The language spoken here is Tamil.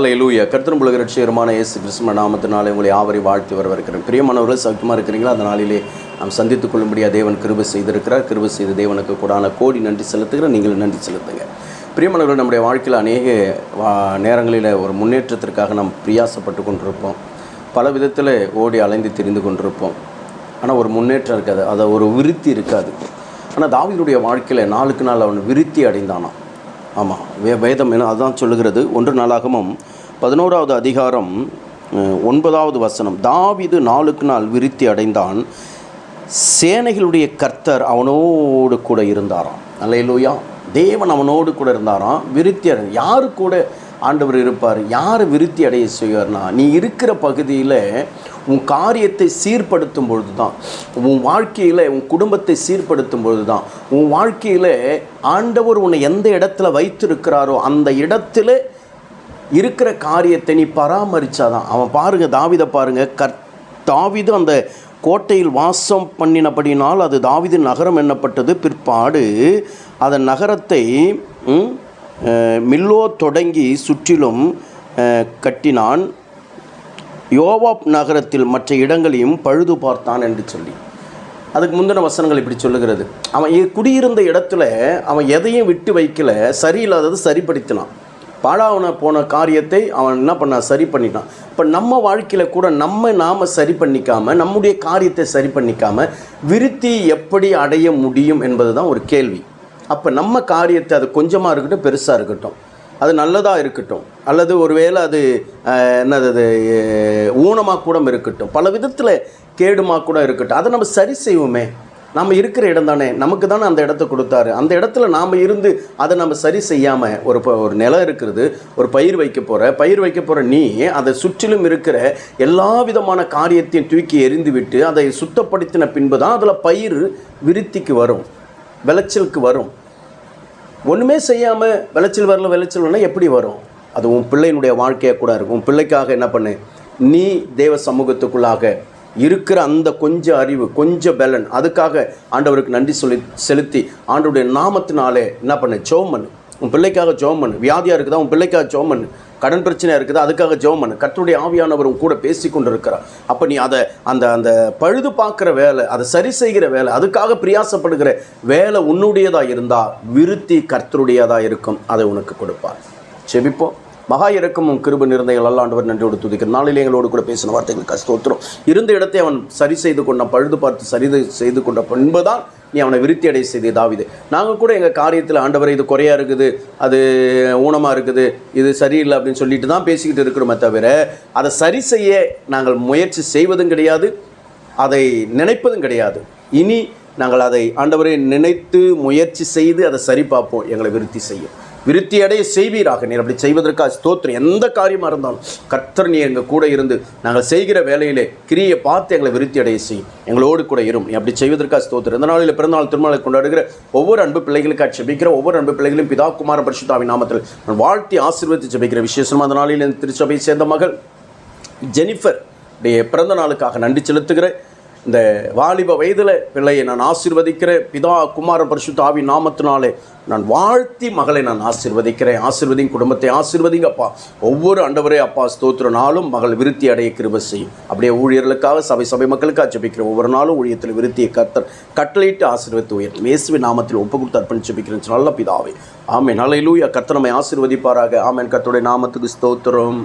அலையிலூயா கர்த்தரும் உலக ரட்சிகரமான இயேசு கிறிஸ்துவ நாமத்தினாலே உங்களை வாழ்த்தி வர வரவிருக்கிறேன் பிரியமானவர்கள் சௌக்கியமாக இருக்கிறீங்களா? அந்த நாளிலே நாம் சந்தித்துக் கொள்ளும்படியாக தேவன் கிருபை செய்திருக்கிறார். கிருபை செய்த தேவனுக்கு கூடான கோடி நன்றி செலுத்துகிற நீங்கள் நன்றி செலுத்துங்க. பிரியமானவர்கள் நம்முடைய வாழ்க்கையில் அநேக வா நேரங்களில் ஒரு முன்னேற்றத்திற்காக நாம் பிரியாசப்பட்டு கொண்டிருப்போம். பல விதத்தில் ஓடி அலைந்து திரிந்து கொண்டிருப்போம். ஆனால் ஒரு முன்னேற்றம் இருக்காது. அதை ஒரு விருத்தி இருக்காது. ஆனால் தாவிதனுடைய வாழ்க்கையில் நாளுக்கு நாள் அவன் விருத்தி அடைந்தானான் ஆமாம் வே வேதம் என அதுதான் சொல்லுகிறது. ஒன்று நாளாகமும் பதினோராவது அதிகாரம் ஒன்பதாவது வசனம். தாவிது நாளுக்கு நாள் விருத்தி அடைந்தான். சேனைகளுடைய கர்த்தர் அவனோடு கூட இருந்தாராம். அல்லையிலூயா தேவன் அவனோடு கூட இருந்தாராம். விருத்தி அடை யாரு கூட ஆண்டவர் இருப்பார். யார் விருத்தி அடைய செய்வார்னா நீ இருக்கிற பகுதியில் உன் காரியத்தை சீர்படுத்தும் பொழுது தான் உன் வாழ்க்கையில் உன் குடும்பத்தை சீர்படுத்தும் பொழுது தான் உன் வாழ்க்கையில் ஆண்டவர் உன்னை எந்த இடத்துல வைத்திருக்கிறாரோ அந்த இடத்துல இருக்கிற காரியத்தை நீ பராமரித்தாதான் அவன் பாருங்க தாவிதை பாருங்கள் கர் தாவிது அந்த கோட்டையில் வாசம் பண்ணினபடினால் அது தாவிது நகரம் என்னப்பட்டது? பிற்பாடு அதன் நகரத்தை ம், மில்லோ தொடங்கி சுற்றிலும் கட்டினான். யோவாப் நகரத்தில் மற்ற இடங்களையும் பழுது பார்த்தான் என்று சொல்லி. அதுக்கு முந்தின வசனங்கள் இப்படி சொல்லுகிறது. அவன் குடியிருந்த இடத்துல அவன் எதையும் விட்டு வைக்கல சரியில்லாதது சரிப்படுத்தினான். பாழாவன போன காரியத்தை அவன் என்ன பண்ணான்? சரி பண்ணிட்டான். இப்போ நம்ம வாழ்க்கையில் கூட நம்ம நாம் சரி பண்ணிக்காம நம்முடைய காரியத்தை சரி பண்ணிக்காம விருத்தி எப்படி அடைய முடியும் என்பது தான் ஒரு கேள்வி. அப்போ நம்ம காரியத்தை அது கொஞ்சமாக இருக்கட்டும் பெருசாக இருக்கட்டும். அது நல்லதாக இருக்கட்டும். அல்லது ஒருவேளை அது என்னது அது ஊனமாக கூட இருக்கட்டும். பல விதத்தில் கேடுமாக கூட இருக்கட்டும். அதை நம்ம சரி செய்வோமே. நம்ம இருக்கிற இடம் தானே. நமக்கு தானே அந்த இடத்த கொடுத்தாரு. அந்த இடத்துல நாம் இருந்து அதை நம்ம சரி செய்யாமல் ஒரு ப- ஒரு நிலம் இருக்கிறது ஒரு பயிர் வைக்க போகிற பயிர் வைக்க போகிற நீ அதை சுற்றிலும் இருக்கிற எல்லா விதமான காரியத்தையும் தூக்கி எறிந்து விட்டு அதை சுத்தப்படுத்தின பின்பு தான் அதில் பயிர் விருத்திக்கு வரும். விளைச்சலுக்கு வரும். ஒன்றுமே செய்யாமல் விளைச்சல் வரல விளைச்சல் வரலாம் எப்படி வரும்? அது உன் பிள்ளையினுடைய வாழ்க்கையாக கூட இருக்கும். உன் பிள்ளைக்காக என்ன பண்ணு? நீ தேவ சமூகத்துக்குள்ளாக இருக்கிற அந்த கொஞ்சம் அறிவு கொஞ்சம் பலன் அதுக்காக ஆண்டவருக்கு நன்றி சொல்லி செலுத்தி ஆண்டவருடைய நாமத்தினாலே என்ன பண்ணு? சோம் பண்ணு. உன் பிள்ளைக்காக ஜோம் பண்ணு. வியாதியாக இருக்குதா உன் பிள்ளைக்காக ஜோம் பண்ணு. கடன் பிரச்சனையாக இருக்குது அதுக்காக ஜோம் பண்ணு. கர்த்தருடைய ஆவியானவர் உன் கூட பேசி கொண்டு இருக்கிறார் அப்போ நீ அதை அந்த அந்த பழுது பார்க்குற வேலை அதை சரி செய்கிற வேலை அதுக்காக பிரியாசப்படுகிற வேலை உன்னுடையதாக இருந்தால் விருத்தி கர்த்தருடையதாக இருக்கும். அதை உனக்கு கொடுப்பார். செபிப்போம் மகா இறக்கமும் கிருப நிறந்தைகள் அல்லாண்டவர் நன்றியோடு துதிக்கிற நாளிலே எங்களோடு கூட பேசின வார்த்தைகளுக்கு ஸ்தோத்திரம். இருந்த இடத்தை அவன் சரி செய்து கொண்ட பழுது பார்த்து சரி செய்து கொண்ட பின்புதான் நீ அவனை விருத்தி அடைய செய்தே தாவிது. நாங்கள் கூட எங்கள் காரியத்தில் ஆண்டவரை இது குறையாக இருக்குது அது ஊனமாக இருக்குது இது சரியில்லை அப்படின்னு சொல்லிட்டு தான் பேசிக்கிட்டு இருக்கிறோமே தவிர அதை சரி செய்ய நாங்கள் முயற்சி செய்வதும் கிடையாது அதை நினைப்பதும் கிடையாது. இனி நாங்கள் அதை ஆண்டவரை நினைத்து முயற்சி செய்து அதை சரி பார்ப்போம் எங்களை விருத்தி செய்யும். விருத்தி அடைய செய்வீராக. நீர் அப்படி செய்வதற்காக ஸ்தோத்திரம். எந்த காரியமாக இருந்தாலும் கர்த்தர் நீ எங்கள் கூட இருந்து நாங்கள் செய்கிற வேலையிலே கிரியை பார்த்து எங்களை விருத்தி அடைய செய்யும். எங்களோடு கூட இரும். நீ அப்படி செய்வதற்காக ஸ்தோத்திரம். இந்த நாளில் பிறந்தநாள் திருமணத்தை கொண்டாடுகிற ஒவ்வொரு அன்பு பிள்ளைகளுக்காக செபிக்கிற ஒவ்வொரு அன்பு பிள்ளைகளையும் பிதா குமார பரிசுத்தாவின் நாமத்தில் நான் வாழ்த்தி ஆசீர்வதித்து ஜெபிக்கிற விசேஷமாக அந்த நாளில் திருச்சபையை திருச்சபை சேர்ந்த மகள் ஜெனிஃபர் உடைய பிறந்த நாளுக்காக நன்றி செலுத்துகிறேன். இந்த வாலிப வயதில் பிள்ளையை நான் ஆசிர்வதிக்கிறேன். பிதா குமார பரிசுத்த ஆவி நாமத்தினாலே நான் வாழ்த்தி மகளை நான் ஆசிர்வதிக்கிறேன். ஆசிர்வதிங்க குடும்பத்தை ஆசிர்வதிங்க அப்பா ஒவ்வொரு அண்டவரே அப்பா ஸ்தோத்திர நாளும் மகள் விருத்தி அடைய கிருபை செய்யும். அப்படியே ஊழியர்களுக்காக சபை சபை மக்களுக்காக ஜபிக்கிறேன். ஒவ்வொரு நாளும் ஊழியத்தில் விருத்தியை கர்த்தர் கட்டளையிட்டு ஆசீர்வதித்து உயர்த்தும். இயேசுவின் நாமத்தில் ஒப்பு கொடுத்து அர்ப்பணிச்சு ஜபிக்கிறேன். நல்ல பிதாவே. ஆமே நல்ல லூயா கத்தனமை ஆசிர்வதிப்பாராக. ஆமேன். கத்தோடைய நாமத்துக்கு ஸ்தோத்திரம்.